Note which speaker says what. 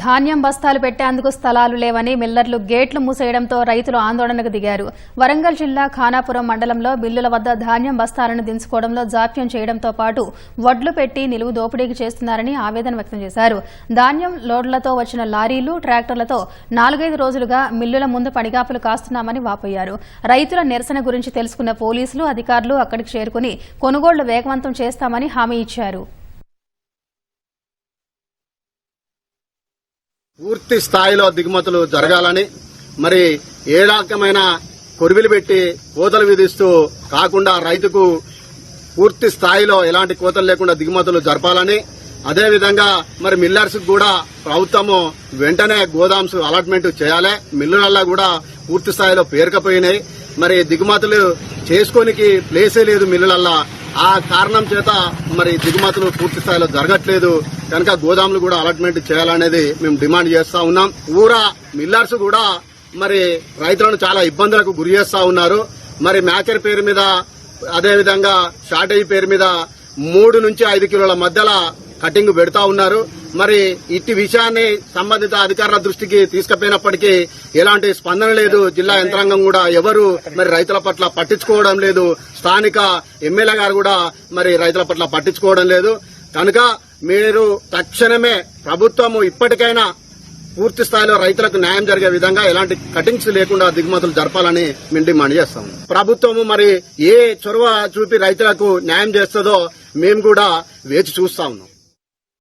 Speaker 1: ధాన్యం బస్తాలు పెట్టేందుకు స్థలాలు లేవని మిల్లర్లు గేట్లు మూసేయడంతో రైతులు ఆందోళనకు దిగారు. వరంగల్ జిల్లా ఖానాపురం మండలంలో బిల్లుల వద్ద ధాన్యం బస్తాలను దించుకోవడంలో జాప్యం చేయడంతో పాటు వడ్లు పెట్టి నిలువు దోపిడీకి చేస్తున్నారని ఆవేదన వ్యక్తం చేశారు. ధాన్యం లోడ్లతో వచ్చిన లారీలు ట్రాక్టర్లతో నాలుగైదు రోజులుగా మిల్లుల ముందు పడిగాపులు కాస్తున్నామని వాపోయారు. రైతుల నిరసన గురించి తెలుసుకున్న పోలీసులు అధికారులు అక్కడికి చేరుకుని కొనుగోళ్ళు వేగవంతం చేస్తామని హామీ ఇచ్చారు.
Speaker 2: పూర్తి స్థాయిలో దిగుమతులు జరగాలని మరి ఏ రకమైన కొరివిలు పెట్టి కోతలు విధిస్తూ కాకుండా రైతుకు పూర్తి స్థాయిలో ఎలాంటి కోతలు లేకుండా దిగుమతులు జరపాలని అదేవిధంగా మరి మిల్లర్స్ కూడా ప్రభుత్వము వెంటనే గోదామ్స్ అలాట్మెంట్ చేయాలి మిల్లులల్లా కూడా పూర్తి స్థాయిలో పేరుకపోయినాయి. మరి దిగుమతులు చేసుకోనికి ప్లేసే లేదు మిల్లులల్లా. ఆ కారణం చేత మరి దిగుమతులు పూర్తి స్థాయిలో జరగట్లేదు. కనుక గోదాములు కూడా అలాట్మెంట్ చేయాలనేది మేము డిమాండ్ చేస్తా ఉన్నాం. ఊరా మిల్లర్స్ కూడా మరి రైతులను చాలా ఇబ్బందులకు గురి చేస్తా ఉన్నారు. మరి మ్యాచర్ పేరు మీద అదేవిధంగా షార్టేజ్ పేరు మీద మూడు నుంచి ఐదు కిలోల మధ్యలో కటింగ్ పెడతా ఉన్నారు. మరి ఇట్టి విషయాన్ని సంబంధిత అధికారుల దృష్టికి తీసుకుపోయినప్పటికీ ఎలాంటి స్పందన లేదు. జిల్లా యంత్రాంగం కూడా ఎవరు మరి రైతుల పట్ల పట్టించుకోవడం లేదు. స్థానిక ఎమ్మెల్యే గారు కూడా మరి రైతుల పట్ల పట్టించుకోవడం లేదు. కనుక మీరు తక్షణమే ప్రభుత్వము ఇప్పటికైనా పూర్తి స్థాయిలో రైతులకు న్యాయం జరిగే విధంగా ఎలాంటి కటింగ్స్ లేకుండా దిగుమతులు జరపాలని మేము డిమాండ్ చేస్తాం. ప్రభుత్వము మరి ఏ చొరవ చూపి రైతులకు న్యాయం చేస్తుందో మేము కూడా వేచి చూస్తా ఉన్నాం.